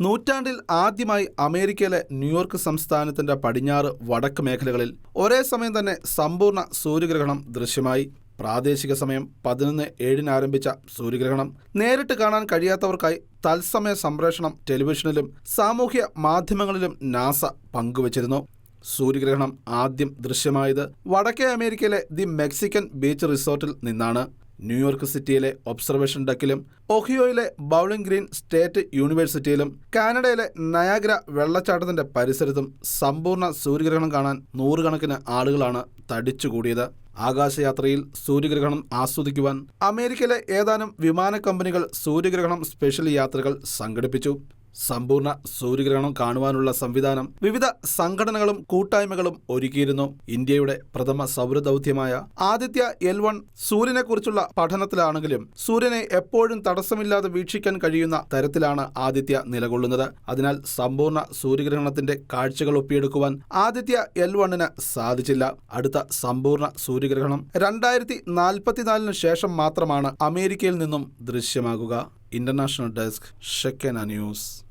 നൂറ്റാണ്ടിൽ ആദ്യമായി അമേരിക്കയിലെ ന്യൂയോർക്ക് സംസ്ഥാനത്തിന്റെ പടിഞ്ഞാറ് വടക്ക് മേഖലകളിൽ ഒരേ സമയം തന്നെ സമ്പൂർണ സൂര്യഗ്രഹണം ദൃശ്യമായി. പ്രാദേശിക സമയം പതിനൊന്ന് ഏഴിന് ആരംഭിച്ച സൂര്യഗ്രഹണം നേരിട്ട് കാണാൻ കഴിയാത്തവർക്കായി തത്സമയ സംപ്രേഷണം ടെലിവിഷനിലും സാമൂഹ്യ മാധ്യമങ്ങളിലും നാസ പങ്കുവച്ചിരുന്നു. സൂര്യഗ്രഹണം ആദ്യം ദൃശ്യമായത് വടക്കേ അമേരിക്കയിലെ ദി മെക്സിക്കൻ ബീച്ച് റിസോർട്ടിൽ നിന്നാണ്. ന്യൂയോർക്ക് സിറ്റിയിലെ ഒബ്സർവേഷൻ ഡക്കിലും ഒഹിയോയിലെ ബൗളിംഗ് ഗ്രീൻ സ്റ്റേറ്റ് യൂണിവേഴ്സിറ്റിയിലും കാനഡയിലെ നയാഗ്ര വെള്ളച്ചാട്ടത്തിന്റെ പരിസരത്തും സമ്പൂർണ സൂര്യഗ്രഹണം കാണാൻ നൂറുകണക്കിന് ആളുകളാണ് തടിച്ചുകൂടിയത്. ആകാശയാത്രയിൽ സൂര്യഗ്രഹണം ആസ്വദിക്കുവാൻ അമേരിക്കയിലെ ഏതാനും വിമാന കമ്പനികൾ സൂര്യഗ്രഹണം സ്പെഷ്യൽ യാത്രകൾ സംഘടിപ്പിച്ചു. സമ്പൂർണ സൂര്യഗ്രഹണം കാണുവാനുള്ള സംവിധാനം വിവിധ സംഘടനകളും കൂട്ടായ്മകളും ഒരുക്കിയിരുന്നു. ഇന്ത്യയുടെ പ്രഥമ സൗരദൗത്യമായ ആദിത്യ എൽ വൺ സൂര്യനെക്കുറിച്ചുള്ള പഠനത്തിലാണെങ്കിലും സൂര്യനെ എപ്പോഴും തടസ്സമില്ലാതെ വീക്ഷിക്കാൻ കഴിയുന്ന തരത്തിലാണ് ആദിത്യ നിലകൊള്ളുന്നത്. അതിനാൽ സമ്പൂർണ സൂര്യഗ്രഹണത്തിന്റെ കാഴ്ചകൾ ഒപ്പിയെടുക്കുവാൻ ആദിത്യ എൽ വണ്ണിന് സാധിച്ചില്ല. അടുത്ത സമ്പൂർണ സൂര്യഗ്രഹണം രണ്ടായിരത്തി നാൽപ്പത്തിനാലിന് ശേഷം മാത്രമാണ് അമേരിക്കയിൽ നിന്നും ദൃശ്യമാകുക. International desk Shekinah news.